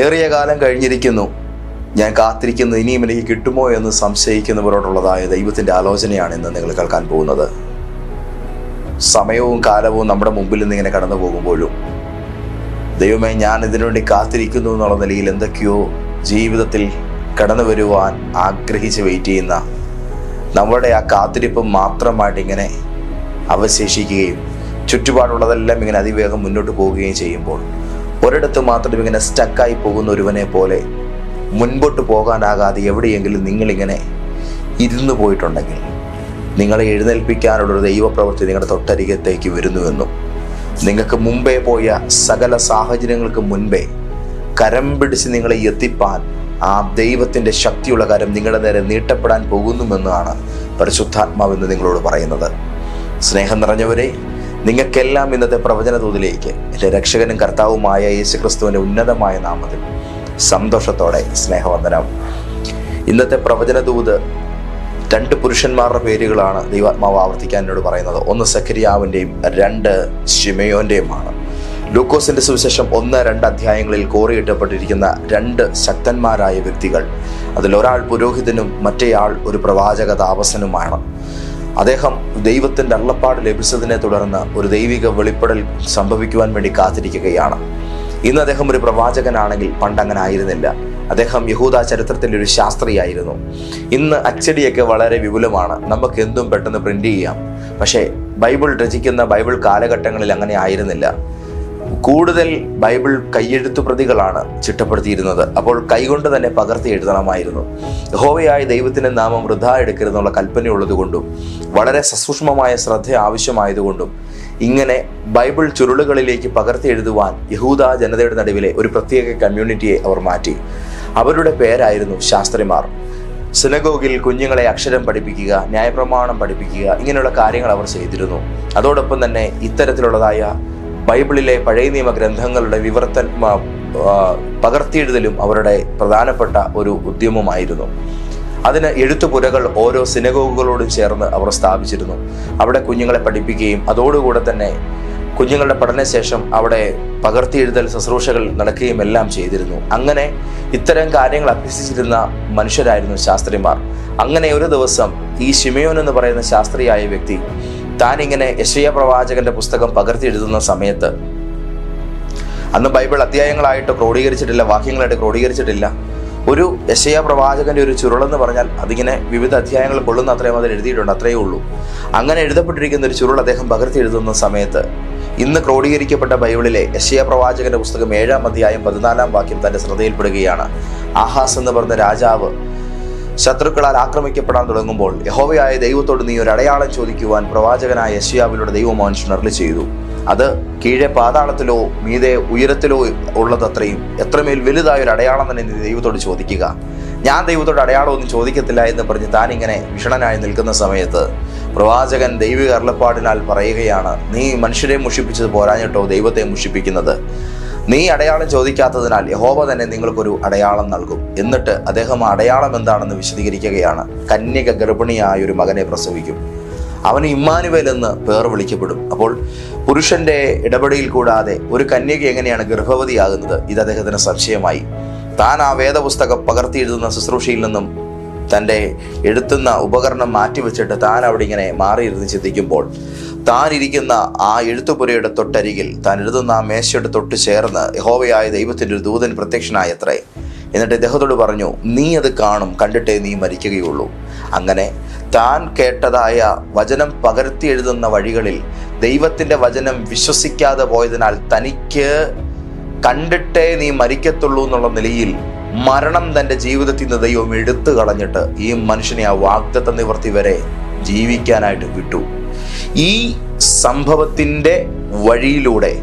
ഏറിയ കാലം കഴിഞ്ഞിരിക്കുന്നു. ഞാൻ കാത്തിരിക്കുന്നു ഇനിയും എനിക്ക് കിട്ടുമോ എന്ന് സംശയിക്കുന്നവരോടുള്ളതായ ദൈവത്തിന്റെ ആലോചനയാണ് ഇന്ന് നിങ്ങൾ കേൾക്കാൻ പോകുന്നത്. സമയവും കാലവും നമ്മുടെ മുമ്പിൽ നിന്ന് ഇങ്ങനെ കടന്നു പോകുമ്പോഴും ദൈവമേ ഞാൻ ഇതിനുവേണ്ടി കാത്തിരിക്കുന്നു എന്നുള്ള നിലയിൽ എന്തൊക്കെയോ ജീവിതത്തിൽ കടന്നു വരുവാൻ ആഗ്രഹിച്ച് വെയിറ്റ് ചെയ്യുന്ന നമ്മുടെ ആ കാത്തിരിപ്പ് മാത്രമായിട്ട് ഇങ്ങനെ അവശേഷിക്കുകയും ചുറ്റുപാടുള്ളതെല്ലാം ഇങ്ങനെ അതിവേഗം മുന്നോട്ട് പോവുകയും ചെയ്യുമ്പോൾ ഒരിടത്ത് മാത്രം ഇങ്ങനെ സ്റ്റക്കായി പോകുന്ന ഒരുവനെ പോലെ മുൻപോട്ട് പോകാനാകാതെ എവിടെയെങ്കിലും നിങ്ങളിങ്ങനെ ഇരുന്നു പോയിട്ടുണ്ടെങ്കിൽ നിങ്ങളെ എഴുന്നേൽപ്പിക്കാനുള്ളൊരു ദൈവപ്രവൃത്തി നിങ്ങളുടെ തൊട്ടരികത്തേക്ക് വരുന്നുവെന്നും നിങ്ങൾക്ക് മുമ്പേ പോയ സകല സാഹചര്യങ്ങൾക്ക് മുൻപേ കരം പിടിച്ച് നിങ്ങളെ എത്തിപ്പാൻ ആ ദൈവത്തിന്റെ ശക്തിയുള്ള കരം നിങ്ങളുടെ നേരെ നീട്ടപ്പെടാൻ പോകുന്നുവെന്നാണ് പരിശുദ്ധാത്മാവെന്ന് നിങ്ങളോട് പറയുന്നത്. സ്നേഹം നിറഞ്ഞവരെ നിങ്ങൾക്കെല്ലാം ഇന്നത്തെ പ്രവചന തോതിലേക്ക് എന്റെ രക്ഷകനും കർത്താവുമായ യേശു ക്രിസ്തുവിന്റെ ഉന്നതമായ നാമത്തിൽ സന്തോഷത്തോടെ സ്നേഹവന്ദനം. ഇന്നത്തെ പ്രവചന ദൂത് രണ്ട് പുരുഷന്മാരുടെ പേരുകളാണ് ദൈവാത്മാവ് ആവർത്തിക്കാൻ എന്നോട് പറയുന്നത്. ഒന്ന് സക്കരിയാവിന്റെയും രണ്ട് ഷിമയോന്റെയുമാണ് ലൂക്കോസിന്റെ സുവിശേഷം ഒന്ന് രണ്ട് അധ്യായങ്ങളിൽ കോറിയിട്ടപ്പെട്ടിരിക്കുന്ന രണ്ട് ശക്തന്മാരായ വ്യക്തികൾ. അതിൽ ഒരാൾ പുരോഹിതനും മറ്റേയാൾ ഒരു പ്രവാചക താപസനുമാണ്. അദ്ദേഹം ദൈവത്തിന്റെ അള്ളപ്പാട് ലഭിച്ചതിനെ തുടർന്ന് ഒരു ദൈവിക വെളിപ്പെടൽ സംഭവിക്കുവാൻ വേണ്ടി കാത്തിരിക്കുകയാണ്. ഇന്ന് അദ്ദേഹം ഒരു പ്രവാചകനാണെങ്കിൽ പണ്ട് അങ്ങനെ ആയിരുന്നില്ല അദ്ദേഹം യഹൂദ ചരിത്രത്തിന്റെ ഒരു ശാസ്ത്രിയായിരുന്നു. ഇന്ന് അച്ചടിയൊക്കെ വളരെ വിപുലമാണ്. നമുക്ക് എന്തും പെട്ടെന്ന് പ്രിന്റ് ചെയ്യാം. പക്ഷേ ബൈബിൾ രചിക്കുന്ന ബൈബിൾ കാലഘട്ടങ്ങളിൽ അങ്ങനെ ആയിരുന്നില്ല. കൂടുതൽ ബൈബിൾ കയ്യെഴുത്തു പ്രതികളാണ് ചിട്ടപ്പെടുത്തിയിരുന്നത്. അപ്പോൾ കൈകൊണ്ട് തന്നെ പകർത്തി എഴുതണമായിരുന്നു. യഹോവയായ ദൈവത്തിന്റെ നാമം വൃഥ എടുക്കരുതെന്നുള്ള കൽപ്പനയുള്ളതുകൊണ്ടും വളരെ സസൂക്ഷ്മമായ ശ്രദ്ധ ആവശ്യമായതുകൊണ്ടും ഇങ്ങനെ ബൈബിൾ ചുരുളുകളിലേക്ക് പകർത്തി എഴുതുവാൻ യഹൂദ ജനതയുടെ നടുവിലെ ഒരു പ്രത്യേക കമ്മ്യൂണിറ്റിയെ അവർ മാറ്റി. അവരുടെ പേരായിരുന്നു ശാസ്ത്രിമാർ. സിനഗോഗിൽ കുഞ്ഞുങ്ങളെ അക്ഷരം പഠിപ്പിക്കുക ന്യായപ്രമാണം പഠിപ്പിക്കുക ഇങ്ങനെയുള്ള കാര്യങ്ങൾ അവർ ചെയ്തിരുന്നു. അതോടൊപ്പം തന്നെ ഇത്തരത്തിലുള്ളതായ ബൈബിളിലെ പഴയ നിയമ ഗ്രന്ഥങ്ങളുടെ വിവർത്ത പകർത്തിയെഴുതലും അവരുടെ പ്രധാനപ്പെട്ട ഒരു ഉദ്യമമായിരുന്നു അതിന് എഴുത്തുപുരകൾ ഓരോ സിനഗോഗുകളോടും ചേർന്ന് അവർ സ്ഥാപിച്ചിരുന്നു. അവിടെ കുഞ്ഞുങ്ങളെ പഠിപ്പിക്കുകയും അതോടുകൂടെ തന്നെ കുഞ്ഞുങ്ങളുടെ പഠനശേഷം അവിടെ പകർത്തിയെഴുതൽ ശുശ്രൂഷകൾ നടക്കുകയും എല്ലാം ചെയ്തിരുന്നു. അങ്ങനെ ഇത്തരം കാര്യങ്ങൾ അഭ്യസിച്ചിരുന്ന മനുഷ്യരായിരുന്നു ശാസ്ത്രിമാർ. അങ്ങനെ ഒരു ദിവസം ഈ ഷിമയോൻ എന്ന് പറയുന്ന ശാസ്ത്രിയായ വ്യക്തി താൻ ഇങ്ങനെ യശയ പ്രവാചകന്റെ പുസ്തകം പകർത്തി എഴുതുന്ന സമയത്ത് അന്ന് ബൈബിൾ അധ്യായങ്ങളായിട്ട് ക്രോഡീകരിച്ചിട്ടില്ല വാക്യങ്ങളായിട്ട് ക്രോഡീകരിച്ചിട്ടില്ല. ഒരു യശയ പ്രവാചകന്റെ ഒരു ചുരുളെന്ന് പറഞ്ഞാൽ അതിങ്ങനെ വിവിധ അധ്യായങ്ങൾ കൊള്ളുന്ന അത്രയും അതിൽ എഴുതിയിട്ടുണ്ട് അത്രയേ ഉള്ളൂ. അങ്ങനെ എഴുതപ്പെട്ടിരിക്കുന്ന ഒരു ചുരുൾ അദ്ദേഹം പകർത്തി എഴുതുന്ന സമയത്ത് ഇന്ന് ക്രോഡീകരിക്കപ്പെട്ട ബൈബിളിലെ യശയ പ്രവാചകന്റെ പുസ്തകം ഏഴാം അധ്യായം പതിനാലാം വാക്യം തന്റെ ശ്രദ്ധയിൽപ്പെടുകയാണ്. ആഹാസ് എന്ന് പറഞ്ഞ രാജാവ് ശത്രുക്കളാൽ ആക്രമിക്കപ്പെടാൻ തുടങ്ങുമ്പോൾ യഹോവയായ ദൈവത്തോട് നീ ഒരു അടയാളം ചോദിക്കുവാൻ പ്രവാചകനായ യശ്യാവിലൂടെ ദൈവം ചെയ്തു. അത് കീഴെ പാതാളത്തിലോ മീതെ ഉയരത്തിലോ ഉള്ളതത്രയും എത്രമേൽ വലുതായ ഒരു അടയാളം തന്നെ നീ ദൈവത്തോട് ചോദിക്കുക. ഞാൻ ദൈവത്തോട് അടയാളമൊന്നും ചോദിക്കത്തില്ല എന്ന് പറഞ്ഞ് താൻ ഇങ്ങനെ വിഷണനായി നിൽക്കുന്ന സമയത്ത് പ്രവാചകൻ ദൈവിക അരുളപ്പാടിനാൽ പറയുകയാണ് നീ മനുഷ്യരെ മുഷിപ്പിച്ചത് പോരാഞ്ഞിട്ടോ ദൈവത്തെ മുഷിപ്പിക്കുന്നത്? നീ അടയാളം ചോദിക്കാത്തതിനാൽ യഹോവ തന്നെ നിങ്ങൾക്കൊരു അടയാളം നൽകും. എന്നിട്ട് അദ്ദേഹം അടയാളം എന്താണെന്ന് വിശദീകരിക്കുകയാണ്. കന്യക ഗർഭിണിയായ ഒരു മകനെ പ്രസവിക്കും. അവന് ഇമ്മാനുവേൽ എന്ന് പേർ വിളിക്കപ്പെടും. അപ്പോൾ പുരുഷന്റെ ഇടപെടയിൽ കൂടാതെ ഒരു കന്യക എങ്ങനെയാണ് ഗർഭവതിയാകുന്നത്? ഇത് അദ്ദേഹത്തിന് സംശയമായി. താൻ ആ വേദപുസ്തകം പകർത്തി എഴുതുന്ന ശുശ്രൂഷയിൽ നിന്നും തന്റെ എഴുത്തുന്ന ഉപകരണം മാറ്റിവെച്ചിട്ട് താൻ അവിടെ ഇങ്ങനെ മാറിയിരുന്ന് ചിന്തിക്കുമ്പോൾ താൻ ഇരിക്കുന്ന ആ എഴുത്തുപുരയുടെ തൊട്ടരികിൽ താൻ എഴുതുന്ന ആ മേശയുടെ തൊട്ട് ചേർന്ന് യഹോവയായ ദൈവത്തിന്റെ ഒരു ദൂതൻ പ്രത്യക്ഷനായത്രേ. എന്നിട്ട് ഇദ്ദേഹത്തോട് പറഞ്ഞു നീ അത് കാണും കണ്ടിട്ടേ നീ മരിക്കുകയുള്ളൂ. അങ്ങനെ താൻ കേട്ടതായ വചനം പകർത്തി എഴുതുന്ന വഴികളിൽ ദൈവത്തിന്റെ വചനം വിശ്വസിക്കാതെ പോയതിനാൽ തനിക്ക് കണ്ടിട്ടേ നീ മരിക്കത്തുള്ളൂ എന്നുള്ള നിലയിൽ മരണം തന്റെ ജീവിതത്തിൽ നിന്ന് ദൈവം എടുത്തു കളഞ്ഞിട്ട് ഈ മനുഷ്യനെ ആ വാഗ്ദത്ത നിവർത്തി വരെ ജീവിക്കാനായിട്ട് വിട്ടു. ഈ സംഭവത്തിന്റെ വഴിയിലൂടെ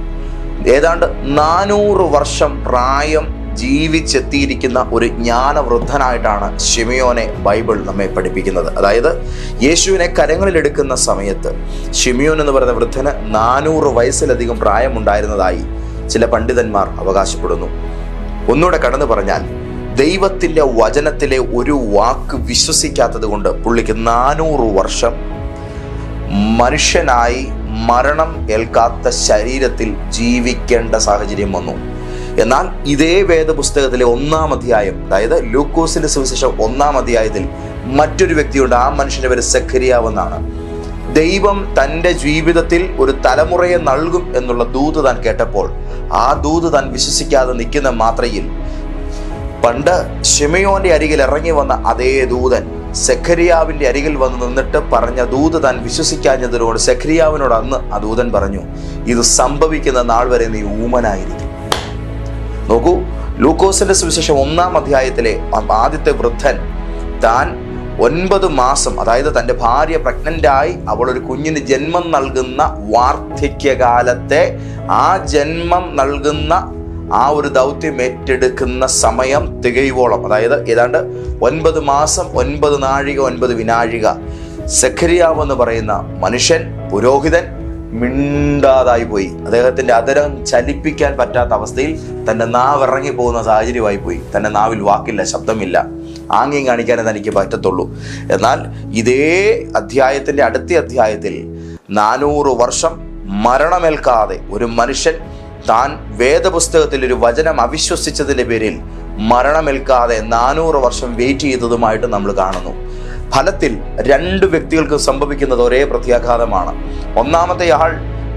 ഏതാണ്ട് നാനൂറ് വർഷം പ്രായം ജീവിച്ചെത്തിയിരിക്കുന്ന ഒരു ജ്ഞാനവൃദ്ധനായിട്ടാണ് ഷിമിയോനെ ബൈബിൾ നമ്മെ പഠിപ്പിക്കുന്നത്. അതായത് യേശുവിനെ കരങ്ങളിലെടുക്കുന്ന സമയത്ത് ഷിമിയോൻ എന്ന് പറയുന്ന വൃദ്ധന് നാനൂറ് വയസ്സിലധികം പ്രായമുണ്ടായിരുന്നതായി ചില പണ്ഡിതന്മാർ അവകാശപ്പെടുന്നു. ഒന്നുകൂടെ കടന്നു പറഞ്ഞാൽ ദൈവത്തിന്റെ വചനത്തിലെ ഒരു വാക്ക് വിശ്വസിക്കാത്തത് കൊണ്ട് പുള്ളിക്ക് നാനൂറ് വർഷം മനുഷ്യനായി മരണം ഏൽക്കാത്ത ശരീരത്തിൽ ജീവിക്കേണ്ട സാഹചര്യം വന്നു. എന്നാൽ ഇതേ വേദപുസ്തകത്തിലെ ഒന്നാം അധ്യായം അതായത് ലൂക്കോസിന്റെ സുവിശേഷം ഒന്നാം അധ്യായത്തിൽ മറ്റൊരു വ്യക്തിയുണ്ട്. ആ മനുഷ്യന്റെ പേര് സെഖരിയാവെന്നാണ് ദൈവം തന്റെ ജീവിതത്തിൽ ഒരു തലമുറയെ നൽകും എന്നുള്ള ദൂത് താൻ കേട്ടപ്പോൾ ആ ദൂത് താൻ വിശ്വസിക്കാതെ നിൽക്കുന്ന മാത്രയിൽ പണ്ട് ഷിമയോന്റെ അരികിൽ ഇറങ്ങി വന്ന അതേ ദൂതൻ സെഖരിയാവിന്റെ അരികിൽ വന്ന് നിന്നിട്ട് പറഞ്ഞ ദൂത് താൻ വിശ്വസിക്കാഞ്ഞതിനോട് സെഖരിയാവിനോട് അന്ന് ആ ദൂതൻ പറഞ്ഞു ഇത് സംഭവിക്കുന്ന നാൾ വരെ നീ ഊമനായിരിക്കും. നോക്കൂ ലൂക്കോസിന്റെ സുവിശേഷം ഒന്നാം അധ്യായത്തിലെ ആദ്യത്തെ വൃദ്ധൻ താൻ ഒൻപത് മാസം അതായത് തന്റെ ഭാര്യ പ്രഗ്നന്റായി അവൾ ഒരു കുഞ്ഞിന് ജന്മം നൽകുന്ന വാർദ്ധക്യകാലത്തെ ആ ജന്മം നൽകുന്ന ആ ഒരു ദൗത്യം ഏറ്റെടുക്കുന്ന സമയം തികയുവോളം. അതായത് ഏതാണ്ട് ഒൻപത് മാസം ഒൻപത് നാഴിക ഒൻപത് വിനാഴിക. സെഖരിയാവ് എന്ന് പറയുന്ന മനുഷ്യൻ പുരോഹിതൻ മിണ്ടാതായി പോയി. അദ്ദേഹത്തിന്റെ അതരം ചലിപ്പിക്കാൻ പറ്റാത്ത അവസ്ഥയിൽ തന്റെ നാവ് ഇറങ്ങി പോകുന്ന സാഹചര്യമായി പോയി. തന്റെ നാവിൽ വാക്കില്ല ശബ്ദമില്ല. ആംഗ്യം കാണിക്കാനേ തനിക്ക് പറ്റത്തുള്ളൂ. എന്നാൽ ഇതേ അധ്യായത്തിന്റെ അടുത്ത അധ്യായത്തിൽ നാനൂറ് വർഷം മരണമേൽക്കാതെ ഒരു മനുഷ്യൻ താൻ വേദപുസ്തകത്തിൽ ഒരു വചനം അവിശ്വസിച്ചതിന്റെ പേരിൽ മരണമേൽക്കാതെ നാനൂറ് വർഷം വെയിറ്റ് ചെയ്തതുമായിട്ട് നമ്മൾ കാണുന്നു. ഫലത്തിൽ രണ്ട് വ്യക്തികൾക്ക് സംഭവിക്കുന്നത് ഒരേ പ്രത്യാഘാതമാണ്. ഒന്നാമത്തെ ആൾ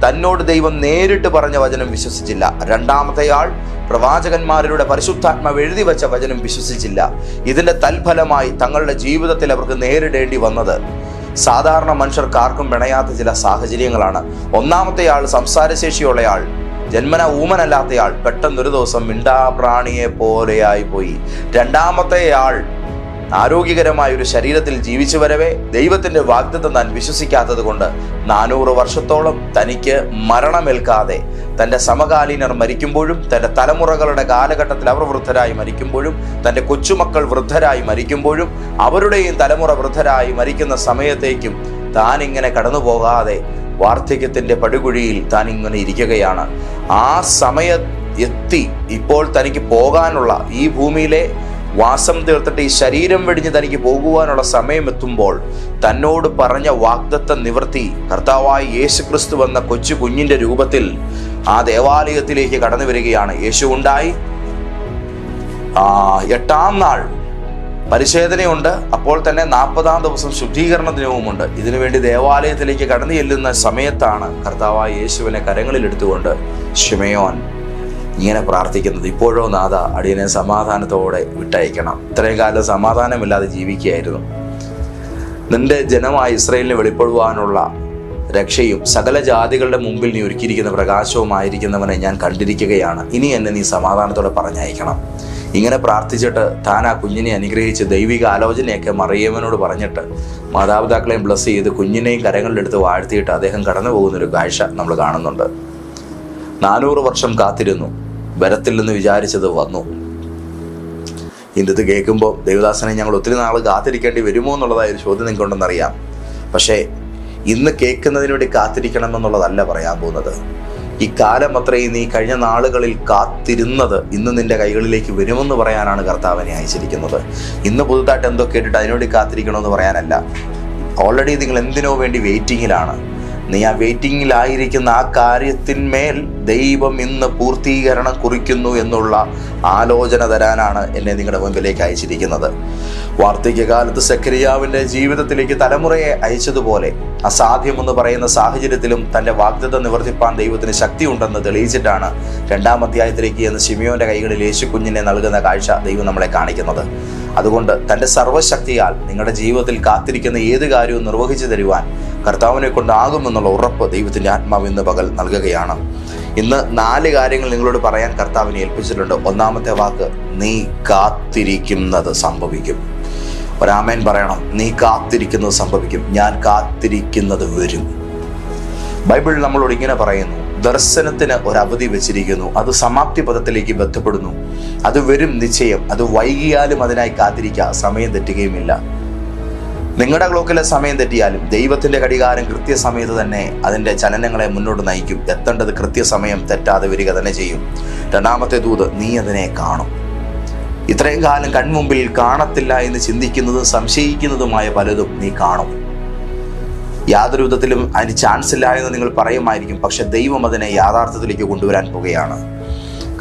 തന്നോട് ദൈവം നേരിട്ട് പറഞ്ഞ വചനം വിശ്വസിച്ചില്ല. രണ്ടാമത്തെ ആൾ പ്രവാചകന്മാരുടെ പരിശുദ്ധാത്മാവ് എഴുതി വെച്ച വചനം വിശ്വസിച്ചില്ല. ഇതിന്റെ തൽഫലമായി തങ്ങളുടെ ജീവിതത്തിൽ അവർക്ക് നേരിടേണ്ടി വന്നത് സാധാരണ മനുഷ്യർക്ക് ആർക്കും പിണയാത്ത ചില സാഹചര്യങ്ങളാണ്. ഒന്നാമത്തെ ആൾ സംസാരശേഷിയുള്ളയാൾ ജന്മന ഊമനല്ലാത്തയാൾ പെട്ടെന്നൊരു ദിവസം മിണ്ടാപ്രാണിയെ പോലെയായി പോയി. രണ്ടാമത്തെയാൾ ആരോഗ്യകരമായ ഒരു ശരീരത്തിൽ ജീവിച്ചു വരവേ ദൈവത്തിന്റെ വാഗ്ദത്തം താൻ വിശ്വസിക്കാത്തത് കൊണ്ട് നാനൂറ് വർഷത്തോളം തനിക്ക് മരണമേൽക്കാതെ തന്റെ സമകാലീനർ മരിക്കുമ്പോഴും തന്റെ തലമുറകളുടെ കാലഘട്ടത്തിൽ അവർ വൃദ്ധരായി മരിക്കുമ്പോഴും തന്റെ കൊച്ചുമക്കൾ വൃദ്ധരായി മരിക്കുമ്പോഴും അവരുടെയും തലമുറ വൃദ്ധരായി മരിക്കുന്ന സമയത്തേക്കും താൻ ഇങ്ങനെ കടന്നു പോകാതെ വാർദ്ധക്യത്തിന്റെ പടുകുഴിയിൽ താൻ ഇങ്ങനെ ഇരിക്കുകയാണ്. ആ സമയ എത്തി. ഇപ്പോൾ തനിക്ക് പോകാനുള്ള ഈ ഭൂമിയിലെ വാസം തീർത്തിട്ട് ഈ ശരീരം വെടിഞ്ഞ് തനിക്ക് പോകുവാനുള്ള സമയം എത്തുമ്പോൾ തന്നോട് പറഞ്ഞ വാഗ്ദത്ത നിവർത്തി കർത്താവായി യേശു ക്രിസ്തു വന്ന കൊച്ചു കുഞ്ഞിന്റെ രൂപത്തിൽ ആ ദേവാലയത്തിലേക്ക് കടന്നു വരികയാണ് യേശു ഉണ്ടായി. ആ എട്ടാം നാൾ പരിശോധനയുണ്ട്. അപ്പോൾ തന്നെ നാൽപ്പതാം ദിവസം ശുദ്ധീകരണ ദിനവുമുണ്ട്. ഇതിനുവേണ്ടി ദേവാലയത്തിലേക്ക് കടന്നു ചെല്ലുന്ന സമയത്താണ് കർത്താവായ യേശുവിനെ കരങ്ങളിൽ എടുത്തുകൊണ്ട് ഷിമയോൻ ഇങ്ങനെ പ്രാർത്ഥിക്കുന്നത്. ഇപ്പോഴോ നാഥ അടിയനെ സമാധാനത്തോടെ വിട്ടയക്കണം. ഇത്രയും കാലം സമാധാനമില്ലാതെ ജീവിക്കുകയായിരുന്നു. നിന്റെ ജനമായ ഇസ്രയേലിന് വെളിപ്പെടുവാനുള്ള രക്ഷയും സകല ജാതികളുടെ മുമ്പിൽ നീ ഒരുക്കിയിരിക്കുന്ന പ്രകാശവുമായിരിക്കുന്നവനെ ഞാൻ കണ്ടിരിക്കുകയാണ്. ഇനി എന്നെ നീ സമാധാനത്തോടെ പറഞ്ഞയക്കണം. ഇങ്ങനെ പ്രാർത്ഥിച്ചിട്ട് താൻ ആ കുഞ്ഞിനെ അനുഗ്രഹിച്ച് ദൈവിക ആലോചനയൊക്കെ മറിയമ്മനോട് പറഞ്ഞിട്ട് മാതാപിതാക്കളെയും ബ്ലസ് ചെയ്ത് കുഞ്ഞിനെയും കരങ്ങളിലെടുത്ത് വാഴ്ത്തിയിട്ട് അദ്ദേഹം കടന്നു പോകുന്നൊരു കാഴ്ച നമ്മൾ കാണുന്നുണ്ട്. നാനൂറ് വർഷം കാത്തിരുന്നു. വരത്തില്ലെന്ന് വിചാരിച്ചത് വന്നു. ഇന്നത് കേൾക്കുമ്പോൾ ദേവദാസനെ ഞങ്ങൾ ഒത്തിരി നാൾ കാത്തിരിക്കേണ്ടി വരുമോ എന്നുള്ളതായ ഒരു ചോദ്യം നിങ്ങൾക്കുണ്ടെന്നറിയാം പക്ഷേ ഇന്ന് കേൾക്കുന്നതിന് വേണ്ടി കാത്തിരിക്കണമെന്നുള്ളതല്ല പറയാൻ പോകുന്നത്. ഈ കാലം അത്രയും നീ കഴിഞ്ഞ നാളുകളിൽ കാത്തിരുന്നത് ഇന്ന് നിന്റെ കൈകളിലേക്ക് വരുമെന്ന് പറയാനാണ് കർത്താവിനെ അയച്ചിരിക്കുന്നത്. ഇന്ന് പുതുതായിട്ട് എന്തൊക്കെ കേട്ടിട്ട് അതിനുവേണ്ടി കാത്തിരിക്കണമെന്ന് പറയാനല്ല. ഓൾറെഡി നിങ്ങൾ എന്തിനോ വേണ്ടി വെയിറ്റിങ്ങിലാണ് നീ ആ വെയിറ്റിംഗിലായിരിക്കുന്ന ആ കാര്യത്തിന്മേൽ ദൈവം ഇന്ന് പൂർത്തീകരണം കുറിക്കുന്നു എന്നുള്ള ആലോചന തരാനാണ് എന്നെ നിങ്ങളുടെ മുമ്പിലേക്ക് അയച്ചിരിക്കുന്നത്. വാർദ്ധക്യകാലത്ത് സക്രിയാവിന്റെ ജീവിതത്തിലേക്ക് തലമുറയെ അയച്ചതുപോലെ അസാധ്യമെന്ന് പറയുന്ന സാഹചര്യത്തിലും തന്റെ വാഗ്ദത്തം നിവർത്തിപ്പാൻ ദൈവത്തിന് ശക്തി ഉണ്ടെന്ന് തെളിയിച്ചിട്ടാണ് രണ്ടാം അധ്യായത്തിലേക്ക് എന്ന് ഷിമിയോന്റെ കൈകളിൽ യേശു കുഞ്ഞിനെ നൽകുന്ന കാഴ്ച ദൈവം നമ്മളെ കാണിക്കുന്നത്. അതുകൊണ്ട് തന്റെ സർവശക്തിയാൽ നിങ്ങളുടെ ജീവിതത്തിൽ കാത്തിരിക്കുന്ന ഏത് കാര്യവും നിർവഹിച്ചു തരുവാൻ കർത്താവിനെ കൊണ്ടാകുമെന്നുള്ള ഉറപ്പ് ദൈവത്തിന്റെ ആത്മാവ് ഇന്ന് പകൽ നൽകുകയാണ്. ഇന്ന് നാല് കാര്യങ്ങൾ നിങ്ങളോട് പറയാൻ കർത്താവിനെ ഏൽപ്പിച്ചിട്ടുണ്ട്. ഒന്നാമത്തെ വാക്ക് നീ കാത്തിരിക്കുന്നത് സംഭവിക്കും. ഒരാമേൻ പറയണം നീ കാത്തിരിക്കുന്നത് സംഭവിക്കും. ഞാൻ കാത്തിരിക്കുന്നത് വരും. ബൈബിൾ നമ്മളോട് ഇങ്ങനെ പറയുന്നു ദർശനത്തിന് ഒരു അവധി വെച്ചിരിക്കുന്നു. അത് സമാപ്തി പദത്തിലേക്ക് ബന്ധപ്പെടുന്നു. അത് വരും നിശ്ചയം. അത് വൈകിയാലും അതിനായി കാത്തിരിക്കുക. സമയം തെറ്റുകയുമില്ല. നിങ്ങളുടെ ക്ലോക്കിലെ സമയം തെറ്റിയാലും ദൈവത്തിന്റെ ഘടികാരം കൃത്യസമയത്ത് തന്നെ അതിന്റെ ചലനങ്ങളെ മുന്നോട്ട് നയിക്കും. എത്തേണ്ടത് കൃത്യസമയം തെറ്റാതെ വരിക തന്നെ ചെയ്യും. രണ്ടാമത്തെ ദൂത് നീ അതിനെ കാണും. ഇത്രയും കാലം കൺമുമ്പിൽ കാണത്തില്ല എന്ന് ചിന്തിക്കുന്നതും സംശയിക്കുന്നതുമായ പലതും നീ കാണും. യാതൊരു വിധത്തിലും അതിന് ചാൻസ് ഇല്ല എന്ന് നിങ്ങൾ പറയുമായിരിക്കും. പക്ഷെ ദൈവം അതിനെ യാഥാർത്ഥ്യത്തിലേക്ക് കൊണ്ടുവരാൻ പോകുകയാണ്.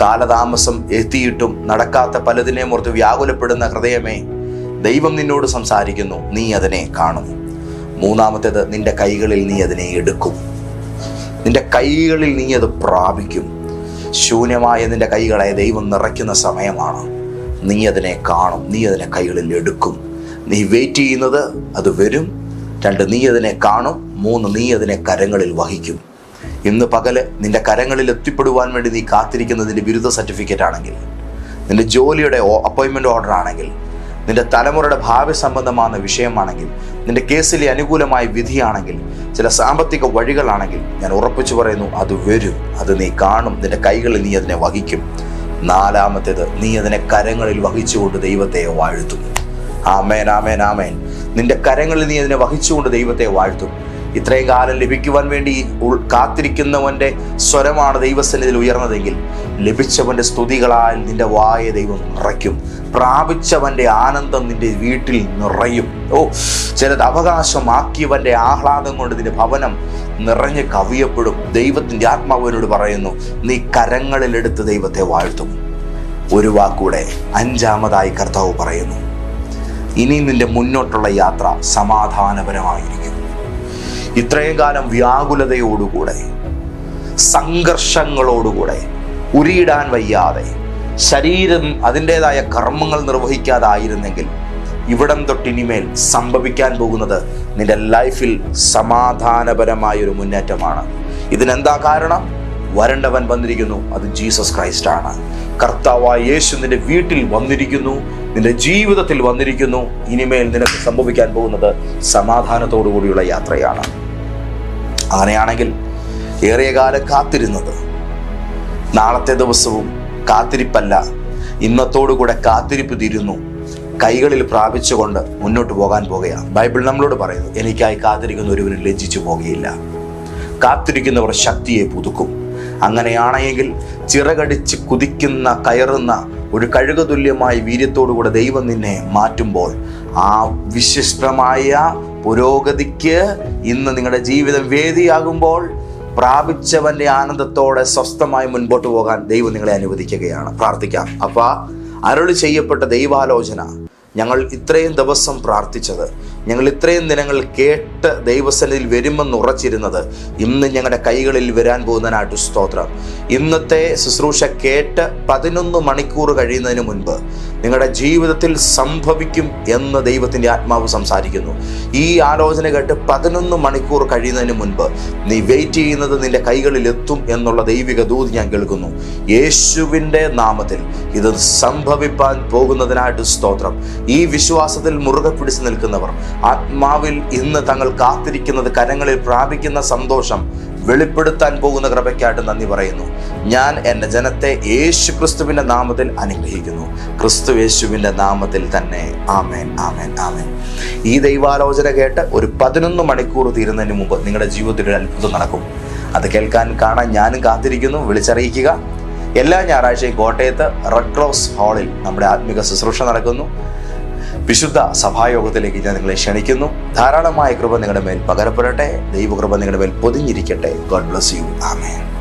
കാലതാമസം എത്തിയിട്ടും നടക്കാത്ത പലതിനെ ഓർത്ത് വ്യാകുലപ്പെടുന്ന ഹൃദയമേ ദൈവം നിന്നോട് സംസാരിക്കുന്നു നീ അതിനെ കാണും. മൂന്നാമത്തേത് നിന്റെ കൈകളിൽ നീ അതിനെ എടുക്കും. നിന്റെ കൈകളിൽ നീ അത് പ്രാപിക്കും. ശൂന്യമായ നിന്റെ കൈകളെ ദൈവം നിറയ്ക്കുന്ന സമയമാണ്. നീ അതിനെ കാണും നീ അതിനെ കൈകളിൽ എടുക്കും. നീ വെയിറ്റ് ചെയ്യുന്നത് അത് വരും. രണ്ട് നീ അതിനെ കാണും. മൂന്ന് നീ അതിനെ കരങ്ങളിൽ വഹിക്കും. ഇന്ന് പകൽ നിന്റെ കരങ്ങളിൽ എത്തിപ്പെടുവാൻ വേണ്ടി നീ കാത്തിരിക്കുന്നതിന്റെ ബിരുദ സർട്ടിഫിക്കറ്റ് ആണെങ്കിൽ നിന്റെ ജോലിയുടെ അപ്പോയിൻമെന്റ് ഓർഡർ ആണെങ്കിൽ നിന്റെ തലമുറയുടെ ഭാവി സംബന്ധമാകുന്ന വിഷയമാണെങ്കിൽ നിന്റെ കേസിലെ അനുകൂലമായ വിധിയാണെങ്കിൽ ചില സാമ്പത്തിക വഴികളാണെങ്കിൽ ഞാൻ ഉറപ്പിച്ചു പറയുന്നു അത് വരും. അത് നീ കാണും. നിന്റെ കൈകളിൽ നീ അതിനെ വഹിക്കും. നാലാമത്തേത് നീ അതിനെ കരങ്ങളിൽ വഹിച്ചുകൊണ്ട് ദൈവത്തെ വാഴ്ത്തും. ആമേൻ ആമേൻ ആമേൻ. നിന്റെ കരങ്ങളിൽ നീ അതിനെ വഹിച്ചുകൊണ്ട് ദൈവത്തെ വാഴ്ത്തും. ഇത്രയും കാലം ലഭിക്കുവാൻ വേണ്ടി കാത്തിരിക്കുന്നവന്റെ സ്വരമാണ് ദൈവസന്നിധിയിൽ ഉയർന്നതെങ്കിൽ ലഭിച്ചവന്റെ സ്തുതികളാൽ നിന്റെ വായ ദൈവം നിറയ്ക്കും. പ്രാപിച്ചവന്റെ ആനന്ദം നിന്റെ വീട്ടിൽ നിറയും. ഓ ചിലത് അവകാശമാക്കിയവന്റെ ആഹ്ലാദം കൊണ്ട് നിന്റെ ഭവനം നിറഞ്ഞ് കവിയപ്പെടും. ദൈവത്തിന്റെ ആത്മാവിനോട് പറയുന്നു നീ കരങ്ങളിലെടുത്ത് ദൈവത്തെ വാഴ്ത്തും. ഒരു വാക്കൂടെ അഞ്ചാമതായി കർത്താവ് പറയുന്നു ഇനി നിന്റെ മുന്നോട്ടുള്ള യാത്ര സമാധാനപരമായിരിക്കും. ഇത്രയും കാലം വ്യാകുലതയോടുകൂടെ സംഘർഷങ്ങളോടുകൂടെ ഉരിയിടാൻ വയ്യാതെ ശരീരം അതിന്റെതായ കർമ്മങ്ങൾ നിർവഹിക്കാതായിരുന്നെങ്കിൽ ഇവിടം തൊട്ടിനിമേൽ സംഭവിക്കാൻ പോകുന്നത് നിന്റെ ലൈഫിൽ സമാധാനപരമായ ഒരു മുന്നേറ്റമാണ്. ഇതിനെന്താ കാരണം? വരണ്ടവൻ വന്നിരിക്കുന്നു അത് ജീസസ് ക്രൈസ്റ്റ് ആണ്. കർത്താവായ യേശു നിന്റെ വീട്ടിൽ വന്നിരിക്കുന്നു നിന്റെ ജീവിതത്തിൽ വന്നിരിക്കുന്നു ഇനിമേൽ നിനക്ക് സംഭവിക്കാൻ പോകുന്നത് സമാധാനത്തോടു കൂടിയുള്ള യാത്രയാണ്. അങ്ങനെയാണെങ്കിൽ ഏറെ കാലം കാത്തിരുന്നത് നാളത്തെ ദിവസവും കാത്തിരിപ്പല്ല. ഇന്നത്തോടുകൂടെ കാത്തിരിപ്പ് തീരുന്നു. കൈകളിൽ പ്രാപിച്ചുകൊണ്ട് മുന്നോട്ട് പോകാൻ പോകുകയാണ്. ബൈബിൾ നമ്മളോട് പറയുന്നു എനിക്കായി കാത്തിരിക്കുന്ന ഒരുവന് ലജ്ജിച്ചു പോകുകയില്ല. കാത്തിരിക്കുന്നവർ ശക്തിയെ പുതുക്കും. അങ്ങനെയാണെങ്കിൽ ചിറകടിച്ച് കുതിക്കുന്ന കയറുന്ന ഒരു കഴുകതുല്യമായ വീര്യത്തോടുകൂടെ ദൈവം നിന്നെ മാറ്റുമ്പോൾ ആ വിശിഷ്ടമായ പുരോഗതിക്ക് ഇന്ന് നിങ്ങളുടെ ജീവിതം വേദിയാകുമ്പോൾ പ്രാപിച്ചവന്റെ ആനന്ദത്തോടെ സ്വസ്ഥമായി മുൻപോട്ട് പോകാൻ ദൈവം നിങ്ങളെ അനുവദിക്കുകയാണ്. പ്രാർത്ഥിക്കാം. അപ്പ അരുൾ ചെയ്യപ്പെട്ട ദൈവാലോചന ഞങ്ങൾ ഇത്രയും ദിവസം പ്രാർത്ഥിച്ചത്. ഞങ്ങൾ ഇത്രയും ദിനങ്ങൾ കേട്ട് ദൈവസന്നിധിയിൽ വരുമെന്ന് ഉറച്ചിരുന്നത് ഇന്ന് ഞങ്ങളുടെ കൈകളിൽ വരാൻ പോകുന്നതിനായിട്ട് സ്തോത്രം. ഇന്നത്തെ ശുശ്രൂഷ കേട്ട് പതിനൊന്ന് മണിക്കൂർ കഴിയുന്നതിന് മുൻപ് നിങ്ങളുടെ ജീവിതത്തിൽ സംഭവിക്കും എന്ന് ദൈവത്തിന്റെ ആത്മാവ് സംസാരിക്കുന്നു. ഈ ആലോചന കേട്ട് പതിനൊന്ന് മണിക്കൂർ കഴിയുന്നതിന് മുൻപ് നീ വെയിറ്റ് ചെയ്യുന്നത് നിന്റെ കൈകളിൽ എത്തും എന്നുള്ള ദൈവിക ദൂതി ഞാൻ കേൾക്കുന്നു. യേശുവിന്റെ നാമത്തിൽ ഇത് സംഭവിപ്പാൻ പോകുന്നതിനായിട്ട് സ്തോത്രം. ഈ വിശ്വാസത്തിൽ മുറുകെ പിടിച്ചു നിൽക്കുന്നവർ ആത്മാവിൽ ഇന്ന് തങ്ങൾ കാത്തിരിക്കുന്നത് കരങ്ങളിൽ പ്രാപിക്കുന്ന സന്തോഷം വെളിപ്പെടുത്താൻ പോകുന്ന കൃപയ്ക്കായിട്ട് നന്ദി പറയുന്നു. ഞാൻ എന്റെ ജനത്തെ യേശു ക്രിസ്തുവിന്റെ നാമത്തിൽ അനുഗ്രഹിക്കുന്നു. ക്രിസ്തു യേശുവിന്റെ നാമത്തിൽ തന്നെ. ആമേൻ ആമേൻ ആമേൻ. ഈ ദൈവാലോചന കേട്ട് ഒരു പതിനൊന്ന് മണിക്കൂർ തീരുന്നതിന് മുമ്പ് നിങ്ങളുടെ ജീവിതത്തിൽ ഒരു അത്ഭുതം നടക്കും. അത് കേൾക്കാൻ കാണാൻ ഞാനും കാത്തിരിക്കുന്നു. വിളിച്ചറിയിക്കുക. എല്ലാ ഞായറാഴ്ചയും കോട്ടയത്ത് റെഡ് ക്രോസ് ഹാളിൽ നമ്മുടെ ആത്മിക ശുശ്രൂഷ നടക്കുന്നു. വിശുദ്ധ സഭായോഗത്തിലേക്ക് ഞാൻ നിങ്ങളെ ക്ഷണിക്കുന്നു. ധാരാളമായ കൃപ നിങ്ങളുടെ മേൽ പകരപ്പെടട്ടെ. ദൈവകൃപ നിങ്ങളുടെ മേൽ പൊതിഞ്ഞിരിക്കട്ടെ. God bless you amen